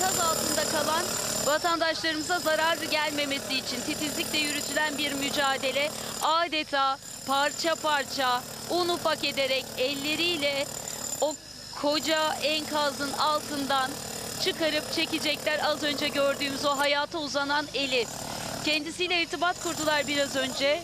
enkaz altında kalan vatandaşlarımıza zarar gelmemesi için titizlikle yürütülen bir mücadele adeta parça parça un ufak ederek elleriyle o koca enkazın altından çıkarıp çekecekler az önce gördüğümüz o hayata uzanan eli. Kendisiyle irtibat kurdular biraz önce.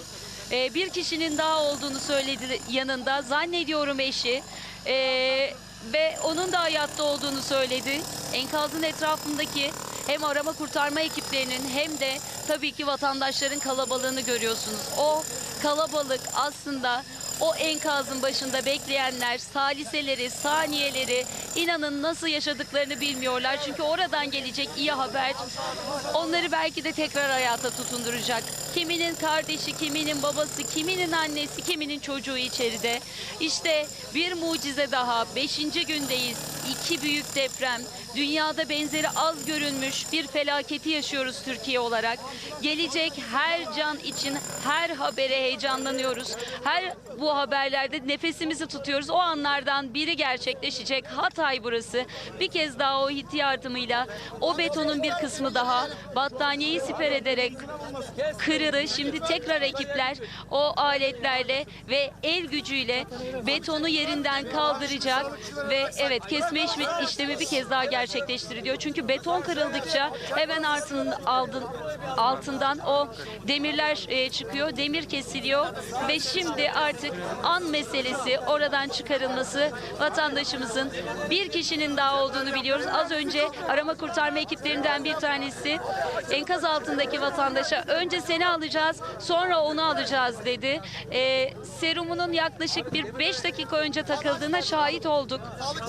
Ee, bir kişinin daha olduğunu söyledi yanında. Zannediyorum eşi. Ee, ve onun da hayatta olduğunu söyledi. Enkazın etrafındaki hem arama kurtarma ekiplerinin hem de tabii ki vatandaşların kalabalığını görüyorsunuz. O kalabalık aslında o enkazın başında bekleyenler saliseleri, saniyeleri inanın nasıl yaşadıklarını bilmiyorlar. Çünkü oradan gelecek iyi haber onları belki de tekrar hayata tutunduracak. Kiminin kardeşi, kiminin babası, kiminin annesi, kiminin çocuğu içeride. İşte bir mucize daha. Beşinci gündeyiz. İki büyük deprem. Dünyada benzeri az görülmüş bir felaketi yaşıyoruz Türkiye olarak. Gelecek her can için her habere heyecanlanıyoruz. Her bu haberlerde nefesimizi tutuyoruz. O anlardan biri gerçekleşecek. Hatay burası. Bir kez daha o hit yardımıyla o betonun bir kısmı daha battaniyeyi siper ederek kırıldı. Şimdi tekrar ekipler o aletlerle ve el gücüyle betonu yerinden kaldıracak ve evet kesme işlemi bir kez daha gerçekleştiriliyor. Çünkü beton kırıldıkça hemen altın, aldın, altından o demirler e, çıkıyor, demir kesiliyor ve şimdi artık an meselesi oradan çıkarılması vatandaşımızın bir kişinin daha olduğunu biliyoruz. Az önce arama kurtarma ekiplerinden bir tanesi enkaz altındaki vatandaşa önce seni alacağız sonra onu alacağız dedi. E, serumunun yaklaşık bir 5 dakika önce takıldığına şahit olduk.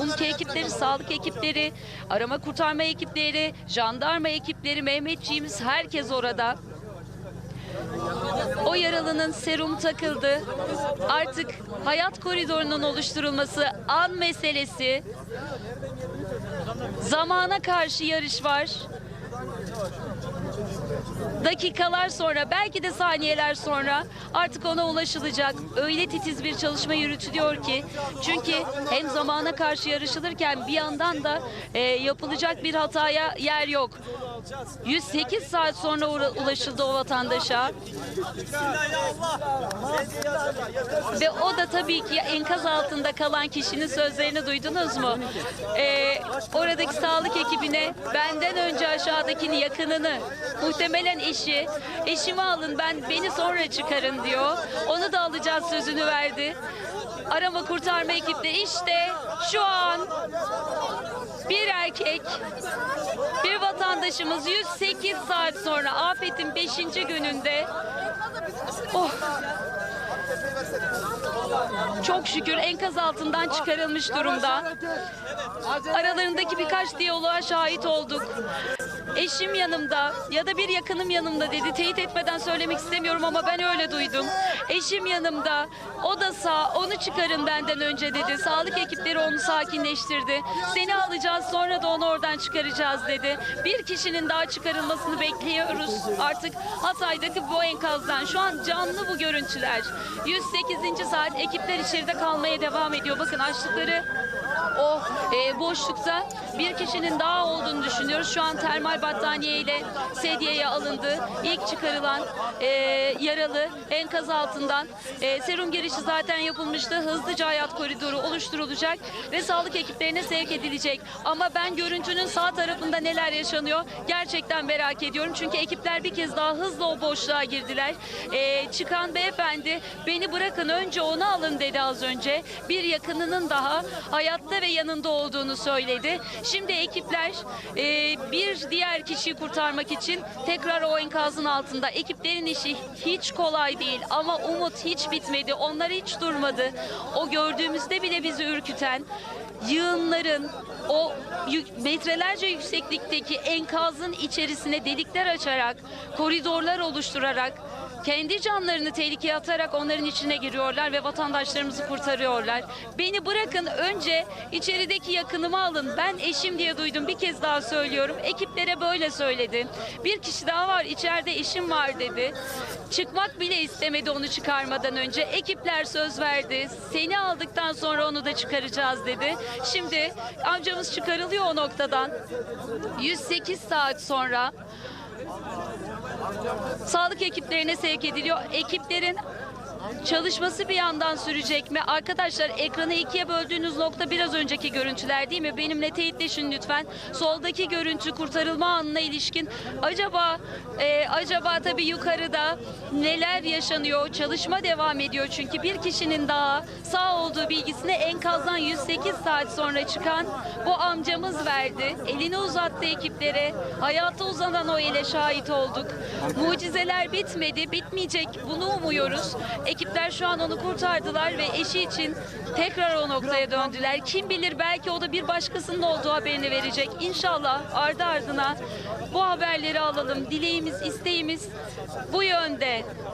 UMKE ekipleri, sağlık ekipleri, arama kurtarma ekipleri, jandarma ekipleri, Mehmetçiğimiz herkes orada. O yaralının serum takıldı. Artık hayat koridorunun oluşturulması an meselesi. Zamana karşı yarış var. Dakikalar sonra belki de saniyeler sonra artık ona ulaşılacak. Öyle titiz bir çalışma yürütülüyor ki çünkü hem zamana karşı yarışılırken bir yandan da e, yapılacak bir hataya yer yok. 108 saat sonra ulaşıldı o vatandaşa. Ve o da tabii ki enkaz altında kalan kişinin sözlerini duydunuz mu? Ee, oradaki sağlık ekibine benden önce aşağıdakini yakınını muhtemelen eşi eşimi alın ben beni sonra çıkarın diyor. Onu da alacağız sözünü verdi. Arama kurtarma ekipleri işte şu an bir erkek bir vatandaşımız 108 saat sonra afetin 5. gününde oh çok şükür enkaz altından çıkarılmış durumda. Aralarındaki birkaç diyaloğa şahit olduk. Eşim yanımda ya da bir yakınım yanımda dedi. Teyit etmeden söylemek istemiyorum ama ben öyle duydum. Eşim yanımda. O da sağ. Onu çıkarın benden önce dedi. Sağlık ekipleri onu sakinleştirdi. Seni alacağız sonra da onu oradan çıkaracağız dedi. Bir kişinin daha çıkarılmasını bekliyoruz. Artık Hatay'daki bu enkazdan. Şu an canlı bu görüntüler. 108. saat ekipler içeride kalmaya devam ediyor. Bakın açtıkları o e, boşlukta bir kişinin daha olduğunu düşünüyoruz. Şu an termal battaniye ile sedyeye alındı. İlk çıkarılan e, yaralı enkaz altından e, serum girişi zaten yapılmıştı. Hızlıca hayat koridoru oluşturulacak ve sağlık ekiplerine sevk edilecek. Ama ben görüntünün sağ tarafında neler yaşanıyor gerçekten merak ediyorum. Çünkü ekipler bir kez daha hızla o boşluğa girdiler. E, çıkan beyefendi beni bırakın önce onu alın dedi az önce. Bir yakınının daha hayatta ve yanında olduğunu söyledi. Şimdi ekipler e, bir diğer kişiyi kurtarmak için tekrar o enkazın altında. Ekiplerin işi hiç kolay değil ama umut hiç bitmedi. Onlar hiç durmadı. O gördüğümüzde bile bizi ürküten yığınların o metrelerce yükseklikteki enkazın içerisine delikler açarak, koridorlar oluşturarak kendi canlarını tehlikeye atarak onların içine giriyorlar ve vatandaşlarımızı kurtarıyorlar. Beni bırakın önce içerideki yakınımı alın. Ben eşim diye duydum. Bir kez daha söylüyorum. Ekiplere böyle söyledi. Bir kişi daha var içeride eşim var dedi. Çıkmak bile istemedi onu çıkarmadan önce. Ekipler söz verdi. Seni aldıktan sonra onu da çıkaracağız dedi. Şimdi amcamız çıkarılıyor o noktadan. 108 saat sonra sağlık ekiplerine sevk ediliyor. Ekiplerin çalışması bir yandan sürecek mi? Arkadaşlar ekranı ikiye böldüğünüz nokta biraz önceki görüntüler değil mi? Benimle teyitleşin lütfen. Soldaki görüntü kurtarılma anına ilişkin. Acaba e, acaba tabii yukarıda neler yaşanıyor? Çalışma devam ediyor çünkü bir kişinin daha sağ olduğu bilgisini enkazdan 108 saat sonra çıkan bu amcamız verdi. Elini uzattı ekiplere. Hayata uzanan o ele şahit olduk. Mucizeler bitmedi, bitmeyecek. Bunu umuyoruz. Ekipler şu an onu kurtardılar ve eşi için tekrar o noktaya döndüler. Kim bilir belki o da bir başkasının olduğu haberini verecek. İnşallah ardı ardına bu haberleri alalım. Dileğimiz, isteğimiz bu yönde.